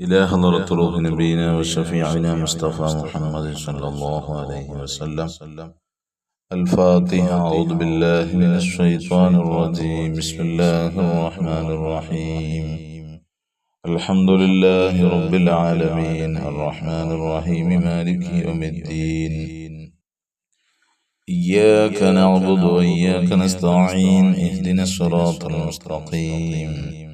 إلى حضرة روح نبينا وشفيعنا مصطفى محمد صلى الله عليه وسلم. الفاتحة أعوذ بالله من الشيطان الرجيم. بسم الله الرحمن الرحيم. الحمد لله رب العالمين. الرحمن الرحيم مالك يوم الدين. إياك نعبد وإياك نستعين. اهدنا الصراط المستقيم.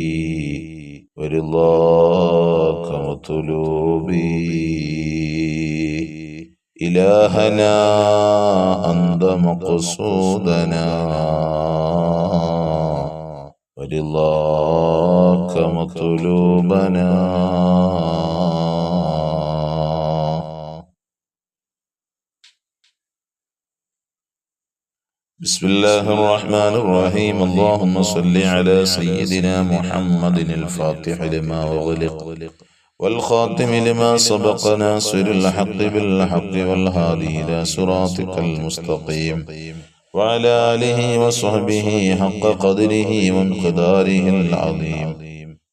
ورضاك مطلوبي إلهنا أنت مقصودنا ورضاك مطلوبنا بسم الله الرحمن الرحيم. اللهم صل على سيدنا محمد الفاتح لما أغلق والخاتم لما سبق ناصر الحق بالحق والهادي إلى صراطك المستقيم. وعلى آله وصحبه حق قدره وانقداره العظيم.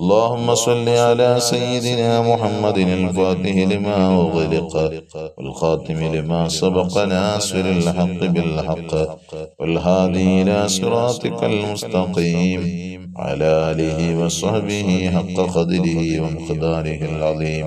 اللهم صل على سيدنا محمد الفاتح لما أغلق والخاتم لما سبق ناصر الحق بالحق والهادي إلى صراطك المستقيم على آله وصحبه حق قدره وانقداره العظيم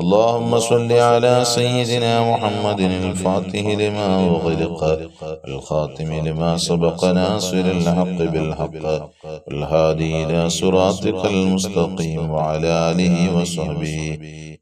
اللهم صل على سيدنا محمد الفاتح لما أغلق الخاتم لما سبق ناصر الحق بالحق والهادي إلى صراطك المستقيم وعلى آله وصحبه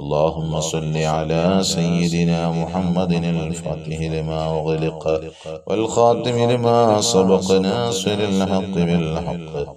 اللهم صل على سيدنا محمد الفاتح لما أغلق والخاتم لما سبق ناصر الحق بالحق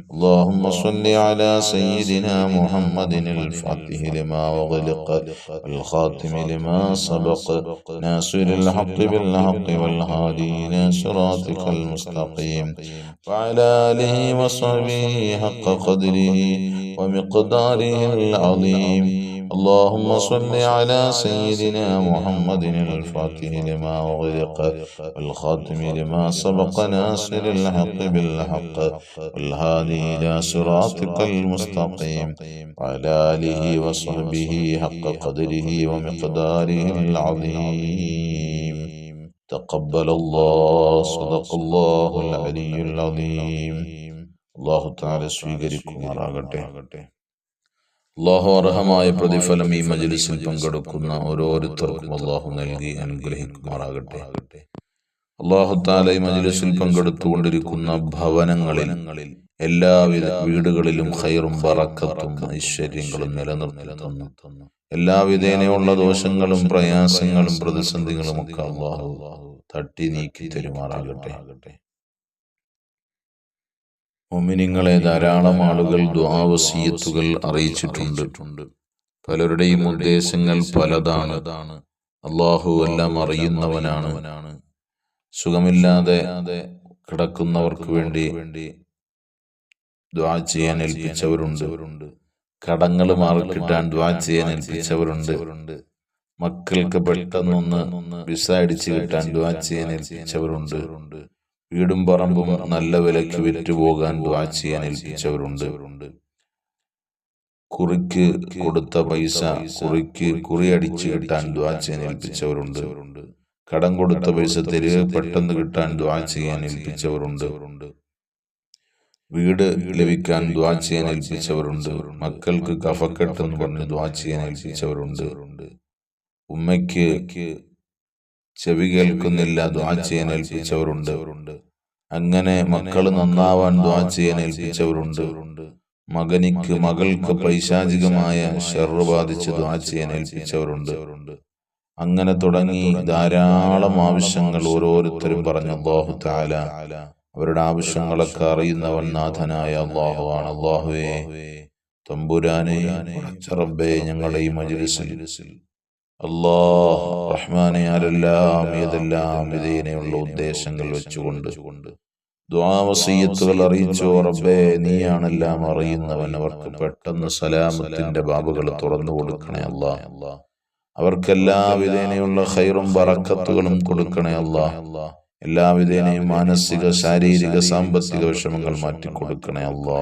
اللهم صل على سيدنا محمد الفاتح لما وغلق الخاتم لما سبق ناصر الحق بالحق والهادي إلى صراطك المستقيم وعلى آله وصحبه حق قدره ومقداره العظيم اللهم صل على سيدنا محمد الفاتح لما أغلق والخاتم لما سبق ناصر الحق بالحق والهادي إلى صراطك المستقيم وعلى آله وصحبه حق قدره ومقداره العظيم تقبل الله صدق الله العلي العظيم الله تعالى സ്വീകരിക്കുമാറാകട്ടെ അള്ളാഹു അർഹമായ പ്രതിഫലം ഈ മജ്ലിസിൽ പങ്കെടുക്കുന്ന ഓരോരുത്തർക്കും അള്ളാഹു നൽകി അനുഗ്രഹിക്കുമാറാകട്ടെ. അള്ളാഹു താല ഈ മജ്ലിസിൽ പങ്കെടുത്തുകൊണ്ടിരിക്കുന്ന ഭവനങ്ങളിൽ എല്ലാവിധ വീടുകളിലും ഖൈറും പറക്കത്തും ഐശ്വര്യങ്ങളും നിലനിർത്തുന്നു. എല്ലാവിധേനയുള്ള ദോഷങ്ങളും പ്രയാസങ്ങളും പ്രതിസന്ധികളും ഒക്കെ അള്ളാഹു തട്ടി നീക്കി തരുമാറാകട്ടെ. ഒമിനിങ്ങളെ ധാരാളം ആളുകൾ ദ്വാവസീയത്തുകൾ അറിയിച്ചിട്ടുണ്ട്. പലരുടെയും ഉദ്ദേശങ്ങൾ പലതാണ്. അള്ളാഹു എല്ലാം അറിയുന്നവനാണ്. സുഖമില്ലാതെ കിടക്കുന്നവർക്ക് വേണ്ടി ദ്വാ ചെയ്യാൻ ഏൽപ്പിച്ചവരുണ്ട്. കടങ്ങൾ മാറിക്കിട്ടാൻ ദ്വാ ചെയ്യാൻ ഏൽപ്പിച്ചവരുണ്ട്. മക്കൾക്ക് പെട്ടെന്നൊന്ന് വിസ അടിച്ചു കിട്ടാൻ ദ്വാ ചെയ്യാൻ ഏൽപ്പിച്ചവരുണ്ട്. വീടും പറമ്പും നല്ല വിലയ്ക്ക് വിറ്റുപോകാൻ ദ്വാ ചെയ്യാൻ ഏൽപ്പിച്ചവരുണ്ട്. കുറിക്ക് കൊടുത്ത പൈസ കുറിക്ക് കുറി അടിച്ചു കിട്ടാൻ ദ്വാ ചെയ്യാൻ ഏൽപ്പിച്ചവരുണ്ട്. കടം കൊടുത്ത പൈസ തെരുവ് പെട്ടെന്ന് കിട്ടാൻ ദ്വാ ചെയ്യാൻ ഏൽപ്പിച്ചവരുണ്ട്. വീട് ലഭിക്കാൻ ദ്വാ ചെയ്യാൻ ഏൽപ്പിച്ചവരുണ്ട്. മക്കൾക്ക് കഫക്കെട്ടെന്ന് പറഞ്ഞ് ദ്വാ ചെയ്യാൻ ഏൽപ്പിച്ചവരുണ്ട്. ഉമ്മയ്ക്ക് ചെവി കേൾക്കുന്നില്ല ദ്വാ ഏൽപ്പിച്ചവരുണ്ട്. അങ്ങനെ മക്കൾ നന്നാവാൻ ദ്വാ ഏൽപ്പിച്ചവരുണ്ട്. മകനിക്ക് മകൾക്ക് പൈശാചികമായ ഷെറ് ബാധിച്ച് ദ്വാ ഏൽപ്പിച്ചവരുണ്ട്. അങ്ങനെ തുടങ്ങി ധാരാളം ആവശ്യങ്ങൾ ഓരോരുത്തരും പറഞ്ഞു അള്ളാഹു താല അവരുടെ ആവശ്യങ്ങളൊക്കെ അറിയുന്നവൻ നാഥനായ അള്ളാഹു ആണ് അള്ളാഹുവേ തമ്പുരാനെ ഞങ്ങളുടെ ഈ മജ്ലിസിൽ അള്ളാഹ് ഉദ്ദേശങ്ങൾ വെച്ചുകൊണ്ട് ദ്വാവസീയത്തുകൾ അറിയിച്ചോ റബ്ബേ നീയാണെല്ലാം അറിയുന്നവൻ അവർക്ക് പെട്ടെന്ന് സലാമത്തിന്റെ ബാബുകൾ തുറന്നു കൊടുക്കണേ അല്ലാ അവർക്കെല്ലാ വിധേനയുള്ള ഹൈറും ബറക്കത്തുകളും കൊടുക്കണേ അല്ലാ എല്ലാ വിധേനയും മാനസിക ശാരീരിക സാമ്പത്തിക വിഷമങ്ങൾ മാറ്റിക്കൊടുക്കണേ അല്ലാ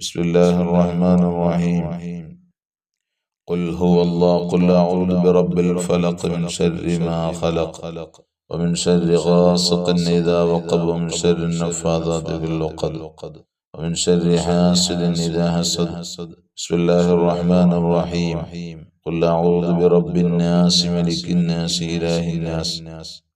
بسم الله الرحمن الرحيم قل هو الله قل أعوذ برب الفلق من شر ما خلق ومن شر غاسق إذا وقب ومن شر النفاذات في العقد ومن شر حاسد إذا حسد بسم الله الرحمن الرحيم قل أعوذ برب الناس ملك الناس إله الناس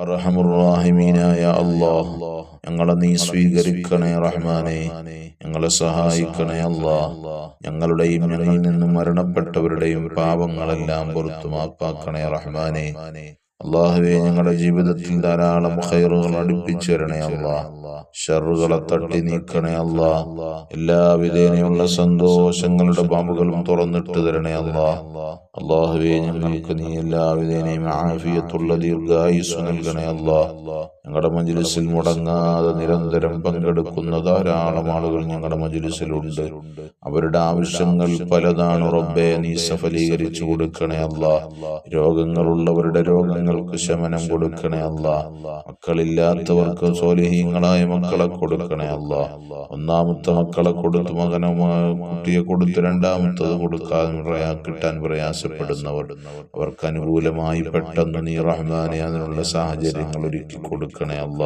അറഹമുറാഹിമീനായ അള്ളാഹ്. ഞങ്ങളെ നീ സ്വീകരിക്കണേ റഹ്മാനെ. ഞങ്ങളെ സഹായിക്കണേ അള്ളാഹ്. ഞങ്ങളുടെയും ഞങ്ങളിൽ നിന്നും മരണപ്പെട്ടവരുടെയും പാപങ്ങളെല്ലാം പുറത്തു മാപ്പാക്കണേ റഹ്മാനെ. അള്ളാഹുവെ ഞങ്ങളുടെ ജീവിതത്തിൽ ധാരാളം ഹൈറുകൾ അടുപ്പിച്ചു തരണേ അല്ലാ ഷറുകളെ തട്ടി നീക്കണേ എല്ലാ വിധേനയുള്ള സന്തോഷങ്ങളുടെ പാമ്പുകളും തുറന്നിട്ട് തരണേ അല്ലാ അള്ളാഹുവെ ഞങ്ങൾക്ക് നീ എല്ലാ വിധേനയും ആഫിയത്തുള്ള ദീർഘായുസ് നൽകണേ അല്ലാ ഞങ്ങളുടെ മജിലിസിൽ മുടങ്ങാതെ നിരന്തരം പങ്കെടുക്കുന്ന ധാരാളം ആളുകൾ ഞങ്ങളുടെ മജിലിസിലുണ്ട്. അവരുടെ ആവശ്യങ്ങൾ പലതാണ് റബ്ബെ നീ സഫലീകരിച്ചു കൊടുക്കണേ അല്ല രോഗങ്ങളുള്ളവരുടെ രോഗങ്ങൾക്ക് ശമനം കൊടുക്കണേ അല്ല. മക്കളില്ലാത്തവർക്ക് സോലിഹീങ്ങളായ മക്കളെ കൊടുക്കണേ അല്ല. ഒന്നാമത്തെ മക്കളെ കൊടുത്ത് മകനെ കുട്ടിയെ കൊടുത്ത് രണ്ടാമത്തത് കൊടുക്കാൻ പ്രയാ കിട്ടാൻ പ്രയാസപ്പെടുന്നവർ. അവർക്ക് അനുകൂലമായി പെട്ടെന്ന് നീ റഹ്മാനെ അതിനുള്ള സാഹചര്യങ്ങൾ ഒരുക്കി കൊടുക്കണേ അല്ല.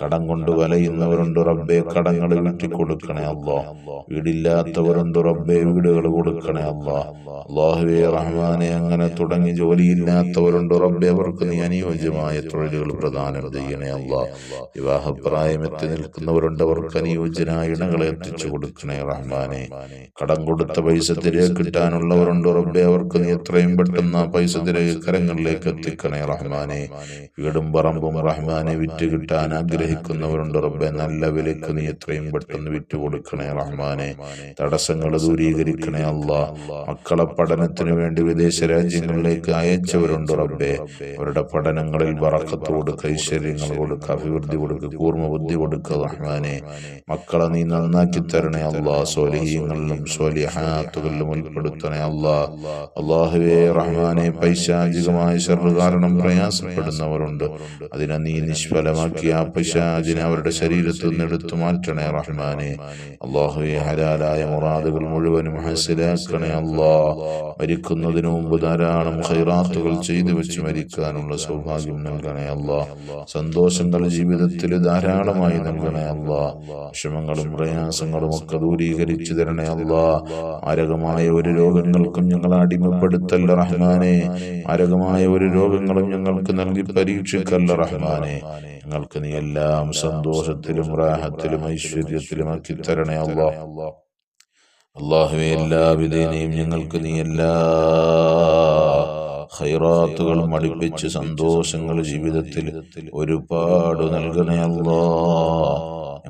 കടം കൊണ്ട് വലയുന്നവരുണ്ട് റബ്ബെ കടങ്ങൾ വീട്ടി കൊടുക്കണേ അല്ല. വീടില്ലാത്തവരുണ്ട് റബ്ബെ വീടുകൾ കൊടുക്കണേ അല്ല. അള്ളാഹുവെ റഹ്മാനെ അങ്ങനെ തുടങ്ങി ജോലിയില്ലാത്തവരുണ്ട് റബ്ബെ അവർക്ക് നീ അനുയോജ്യമായ തൊഴിലുകൾ പ്രദാനം ചെയ്യണേ അല്ല. വിവാഹപ്രായമെത്തി നിൽക്കുന്നവരുണ്ട്. അവർക്ക് അനുയോജ്യനായ ഇണകളെ എത്തിച്ചു കൊടുക്കണേ റഹ്മാനെ. കടം കൊടുത്ത പൈസ തിരികെ കിട്ടാനുള്ളവരുണ്ട് റബ്ബെ. അവർക്ക് നീ എത്രയും പെട്ടെന്ന് പൈസ തിരികെ കരങ്ങളിലേക്ക് എത്തിക്കണേ റഹ്മാനെ. വീടും പറമ്പും റഹ്മാനെ വിറ്റ് കിട്ടാൻ ആഗ്രഹിക്കുന്നവരുണ്ട് റബ്ബെ. നല്ല വിലക്ക് നീ എത്രയും പെട്ടെന്ന് വിറ്റ് കൊടുക്കണേ റഹ്മാനെ. തടസ്സങ്ങൾ ദൂരീകരിക്കണേ അല്ല. മക്കളെ പഠനത്തിന് വേണ്ടി വിദേശ രാജ്യങ്ങളിലേക്ക് അയച്ചവരുണ്ട് റബ്ബെ. അവരുടെ പഠനങ്ങളിൽ വറക്കത്ത് കൈശ്വര്യങ്ങൾ ഐശ്വര്യങ്ങൾ കൊടുക്ക അഭിവൃദ്ധി കൊടുക്ക കൂർമ്മ ബുദ്ധി കൊടുക്ക റഹ്മാനെ മക്കളെ നീ നന്നാക്കി തരണേ അള്ളാ സോലിഹീങ്ങളിലും സ്വലിഹാത്തുകളിലും ഉൾപ്പെടുത്തണേ അള്ളാ അള്ളാഹുവേ റഹ്മാനെ പൈശാചികമായ ഷർറ് കാരണം പ്രയാസപ്പെടുന്നവരുണ്ട്. അതിനെ നീ നിഷ്ഫലമാക്കി ആ പൈശാചിനെ അവരുടെ ശരീരത്തിൽ നിന്ന് എടുത്തു മാറ്റണേ റഹ്മാനെ. അള്ളാഹുവെ ഹലാലായ മുറാദുകൾ മുഴുവനും ഹസിലാക്കണേ അള്ളാ മരിക്കുന്നതിന് മുമ്പ് ധാരാളം ഖൈറാത്തുകൾ ചെയ്തു വെച്ച് മരിക്കാനുള്ള സൗഭാഗ്യം നൽകണേ അല്ല. സന്തോഷങ്ങൾ ജീവിതത്തിൽ ധാരാളമായി നൽകണേ അല്ല. വിഷമങ്ങളും പ്രയാസങ്ങളും ഒക്കെ ദൂരീകരിച്ചു തരണേ അല്ല. മാരകമായ ഒരു രോഗങ്ങൾക്കും ഞങ്ങൾ അടിമപ്പെടുത്തല്ല റഹ്മാനെ. മാരകമായ ഒരു രോഗങ്ങളും ഞങ്ങൾക്ക് നൽകി പരീക്ഷിക്കല്ല റഹ്മാനെ. ഞങ്ങൾക്ക് നീ എല്ലാം സന്തോഷത്തിലും റാഹത്തിലും ഐശ്വര്യത്തിലും ആക്കി തരണേ അല്ല. അള്ളാഹുവെ എല്ലാ വിധേനയും ഞങ്ങൾക്ക് നീ എല്ലാ ഹൈറാത്തുകളും അടുപ്പിച്ച് സന്തോഷങ്ങൾ ജീവിതത്തിൽ ഒരുപാട് നൽകണേ അല്ലാ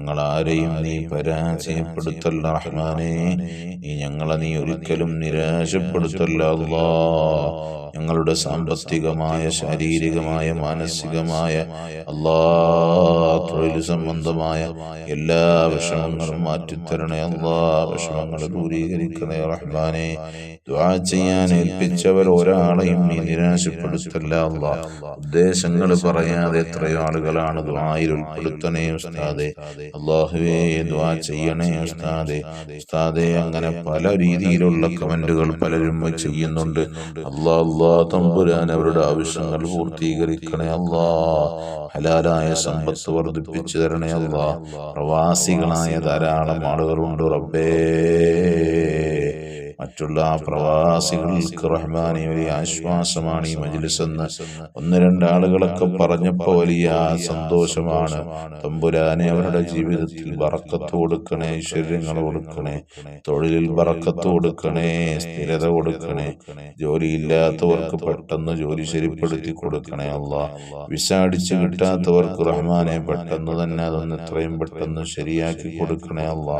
ഞങ്ങൾ ആരെയും നീ പരാജയപ്പെടുത്തല്ല റഹ്മാനെ. നീ ഞങ്ങളെ നീ ഒരിക്കലും നിരാശപ്പെടുത്തല്ല അള്ളാ. ഞങ്ങളുടെ സാമ്പത്തികമായ ശാരീരികമായ മാനസികമായ അല്ലാ തൊഴിൽ സംബന്ധമായ എല്ലാ വിഷമങ്ങളും മാറ്റിത്തരണേ അല്ലാ വിഷമങ്ങൾ ദൂരീകരിക്കണേ റഹ്മാനെ. ദ്വാ ചെയ്യാൻ ഏൽപ്പിച്ചവർ ഒരാളെയും നീ നിരാശപ്പെടുത്തല്ല അല്ലാ ഉദ്ദേശങ്ങൾ പറയാതെ എത്രയോ ആളുകളാണ് ദ്വായിൽ ഉൾപ്പെടുത്തണേ ഉസ്താദെ. അള്ളാഹുവേ ചെയ്യണേ ഉസ്താദെ. ഉസ്താദെ അങ്ങനെ പല രീതിയിലുള്ള കമന്റുകൾ പലരും ചെയ്യുന്നുണ്ട്. അള്ളാ അല്ലാ തമ്പുരാൻ അവരുടെ ആവശ്യങ്ങൾ പൂർത്തീകരിക്കണേ അല്ലാ ഹലാലായ സമ്പത്ത് വർദ്ധിപ്പിച്ചു തരണേ അല്ലാ പ്രവാസികളായ ധാരാളം ആളുകളുണ്ട് റബ്ബേ. മറ്റുള്ള ആ പ്രവാസികൾക്ക് റഹ്മാനെ വലിയ ആശ്വാസമാണ് ഈ മജിലിസെന്ന്. ഒന്ന് രണ്ടാളുകളൊക്കെ പറഞ്ഞപ്പോ വലിയ സന്തോഷമാണ്. തമ്പുരാനെ അവരുടെ ജീവിതത്തിൽ വറക്കത്ത് കൊടുക്കണേ ഐശ്വര്യങ്ങൾ കൊടുക്കണേ തൊഴിലിൽ വറക്കത്ത് കൊടുക്കണേ സ്ഥിരത കൊടുക്കണേ ജോലിയില്ലാത്തവർക്ക് പെട്ടെന്ന് ജോലി ശരിപ്പെടുത്തി കൊടുക്കണേ അല്ല വിസ അടിച്ച് കിട്ടാത്തവർക്ക് റഹ്മാനെ പെട്ടെന്ന് തന്നെ അതൊന്ന് എത്രയും പെട്ടെന്ന് ശരിയാക്കി കൊടുക്കണേ അല്ല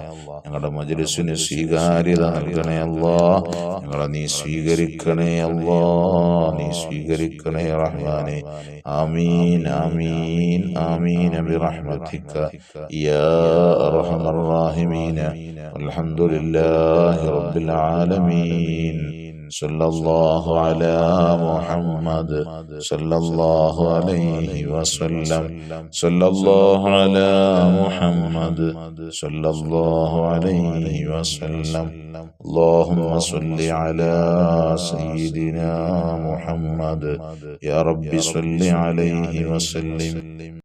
ഞങ്ങളുടെ മജിലിസിന് സ്വീകാര്യത നൽകണേ അല്ല ഞങ്ങളെ നീ സ്വീകരിക്കണേ അല്ലാ നീ സ്വീകരിക്കണേ റഹ്മാനെ ആമീൻ ആമീൻ ആമീൻ برحمتك يا أرحم الراحمين الحمد لله رب العالمين صلى الله على محمد صلى الله عليه وسلم صلى الله على محمد صلى الله عليه وسلم اللهم صل على سيدنا محمد يا رب صل عليه وسلم